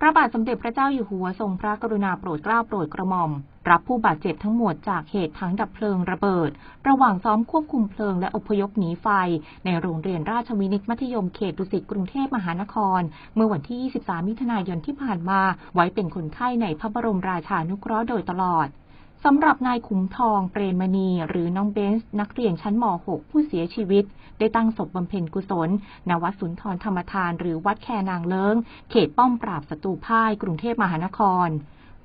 พระบาทสมเด็จพระเจ้าอยู่หัวทรงพระกรุณาโปรดเกล้าโปรดกระหม่อม รับผู้บาดเจ็บทั้งหมดจากเหตุถังดับเพลิงระเบิด ระหว่างซ้อมควบคุมเพลิงและอพยพหนีไฟ ในโรงเรียนราชวินิตมัธยมเขตดุสิตกรุงเทพมหานคร เมื่อวันที่ 23 มิถุนายนที่ผ่านมา ไว้เป็นคนไข้ในพระบรมราชานุเคราะห์โดยตลอด สำหรับนายขุมทองเปรมณี หรือน้องเบนส์นักเรียนชั้นม .6 ผู้เสียชีวิต ได้ตั้งศพบำเพ็ญกุศล ณ วัดสุนทรธรรมทานหรือวัดแคนางเลิง เขตป้อมปราบศัตรูพ่ายกรุงเทพมหานคร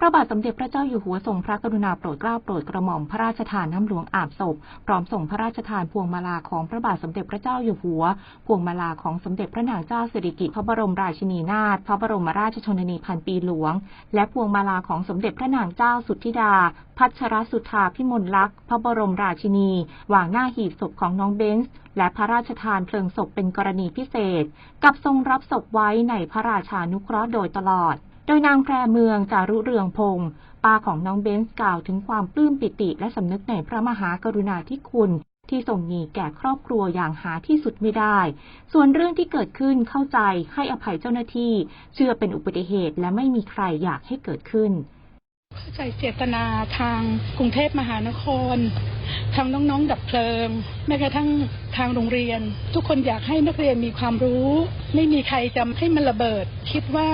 ระบาทสมเด็จพระเจ้าอยู่หัวทรงพระกรุณาโปรดเกล้าโปรดกระหม่อมพระราชทานน้ำหลวงอาบศพ พร้อมส่งพระราชทานพวงมาลาของพระบาทสมเด็จพระเจ้าอยู่หัว พวงมาลาของสมเด็จพระนางเจ้าสิริกิติ์พระบรมราชินีนาถพระบรมราชชนนีพันปีหลวง และพวงมาลาของสมเด็จพระนางเจ้าสุทธิดา พัชรสุธาพิมลลักษณ์พระบรมราชินี วางหน้าหีบศพของน้องเบนส์และพระราชทานเพลิงศพเป็นกรณีพิเศษ กับทรงรับศพไว้ในพระราชานุเคราะห์โดยตลอด โดยนางแพรเมืองจารุเรืองพงศ์ป้าของน้องเบนส์กล่าวถึงความปลื้มปิติและสำนึกในพระมหากรุณาธิคุณที่ทรงมีแก่ครอบครัวอย่างหาที่สุดไม่ได้ ส่วนเรื่องที่เกิดขึ้นเข้าใจให้อภัยเจ้าหน้าที่ เชื่อเป็นอุบัติเหตุและไม่มีใครอยากให้เกิดขึ้น เข้าใจเจตนาทางกรุงเทพมหานคร ทางน้องๆดับเพลิงแม้กระทั่งทางโรงเรียน ทุกคนอยากให้นักเรียนมีความรู้ ไม่มีใครจะให้มันระเบิด คิดว่า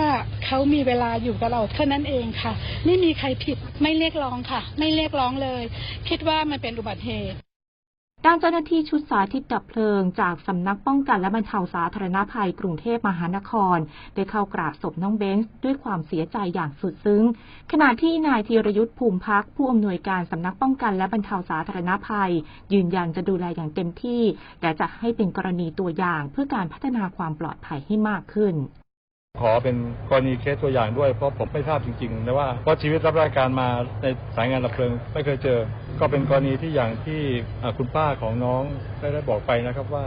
เขามีเวลาอยู่กับเราเท่านั้นเองค่ะ ไม่มีใครผิดไม่เรียกร้องค่ะ ไม่เรียกร้องเลย คิดว่ามันเป็นอุบัติเหตุ ด้านเจ้าหน้าที่ชุดสาธิตดับเพลิง จากสำนักป้องกันและบรรเทาสาธารณภัยกรุงเทพมหานคร ได้เข้ากราบศพน้องเบนซ์ด้วยความเสียใจอย่างสุดซึ้ง ขณะที่นายธีรยุทธ์ภูมิพักผู้อำนวยการสำนักป้องกันและบรรเทาสาธารณภัย ยืนยันจะดูแลอย่างเต็มที่ และจะให้เป็นกรณีตัวอย่างเพื่อการพัฒนาความปลอดภัยให้มากขึ้น ขอเป็นกรณีเคสตัวอย่างด้วย เพราะผมไม่ทราบจริงๆนะว่าเพราะชีวิตรับราชการมาในสายงานดับเพลิงไม่เคยเจอ ก็เป็นกรณีที่อย่างที่คุณป้าของน้องได้ได้บอกไปนะครับว่า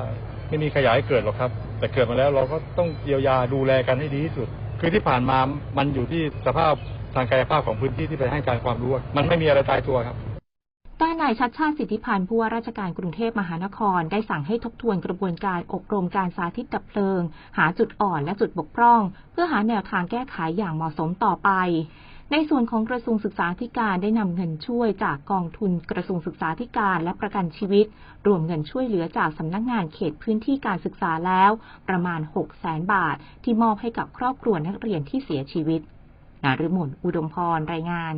ไม่มีขยายเกิดหรอกครับ แต่เกิดมาแล้วเราก็ต้องเยียวยาดูแลกันให้ดีที่สุด คือที่ผ่านมามันอยู่ที่สภาพทางกายภาพของพื้นที่ที่ไปให้การความรู้ มันไม่มีอะไรตายตัวครับ ด้านนายชัดชาติสิทธิพันธ์ผู้ว่าราชการกรุงเทพมหานคร ได้สั่งให้ทบทวนกระบวนการอบรมการสาธิตดับเพลิง หาจุดอ่อนและจุดบกพร่อง เพื่อหาแนวทางแก้ไขอย่างเหมาะสมต่อไป ในส่วนของกระทรวงศึกษาธิการได้นำเงินช่วยจากกองทุนกระทรวงศึกษาธิการและประกันชีวิต รวมเงินช่วยเหลือจากสำนักงานเขตพื้นที่การศึกษาแล้ว ประมาณ 6 0แสนบาท ที่มอบให้กับครอบครัวนักเรียนที่เสียชีวิตนาฤมลอุดมพรรายงาน